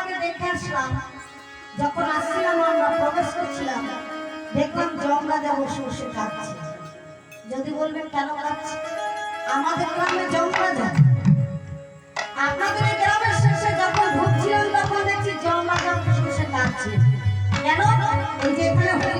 যদি দেখে যখন আসছিলাম, আমরা প্রবেশ করছিলাম। বসে বসে যদি বলবেন, কেন আমাদের গ্রামে যমরাজা। আপনাদের এই যে এখানে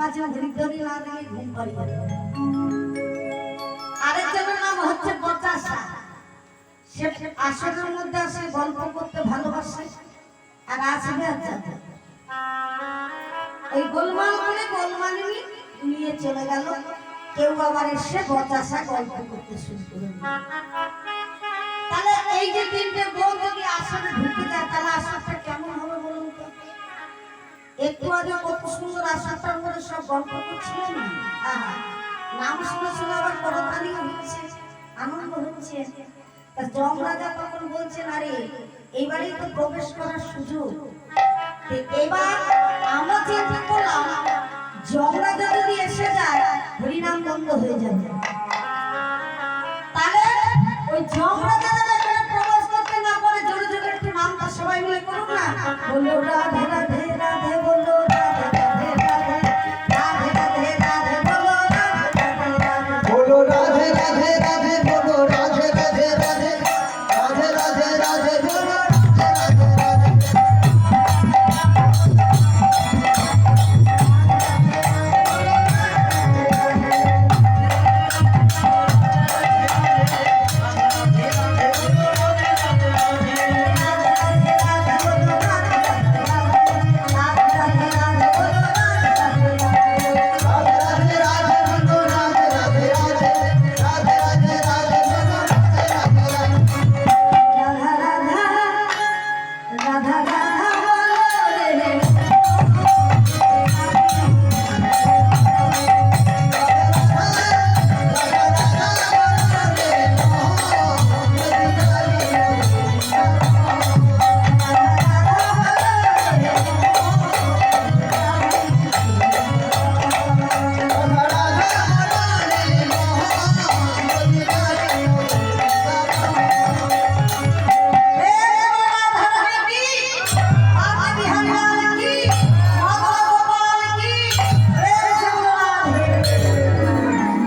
মাঝে মাঝে না দিয়ে ঘুম পাড়িয়ে আরেকজনের নাম হচ্ছে বচাসা সে আসরের মধ্যে আসে গল্প করতে ভালোবাসে আর আসবে আর যাবে। ওই গোলমাল করে গোলমালিনী নিয়ে চলে গেল। কেউ আবার এসে বচাসা গল্প করতে শুরু করে তাহলে এই যে তিনটে বউ যদি আসরে ঢুকে যায় তাহলে আসরটা কেমন হবে আগে কত সুন্দর আসরটার মধ্যে সব গল্প করছিলেন নাম শুনে শুনে আবার করতালিও হচ্ছে আনন্দ হচ্ছে তা যমরাজা তখন বলছেন, আরে এইবারেই তো প্রবেশ করার সুযোগ। এবার আমরা চিন্তা করলাম যমরাজা যদি এসে যায়, হরিনাম বন্ধ হয়ে যাবে। তাহলে ওই যমরাজা প্রবেশ করতে না পারে, জোরে জোরে একটু নামটা সবাই মিলে করুন না। বলল রাধা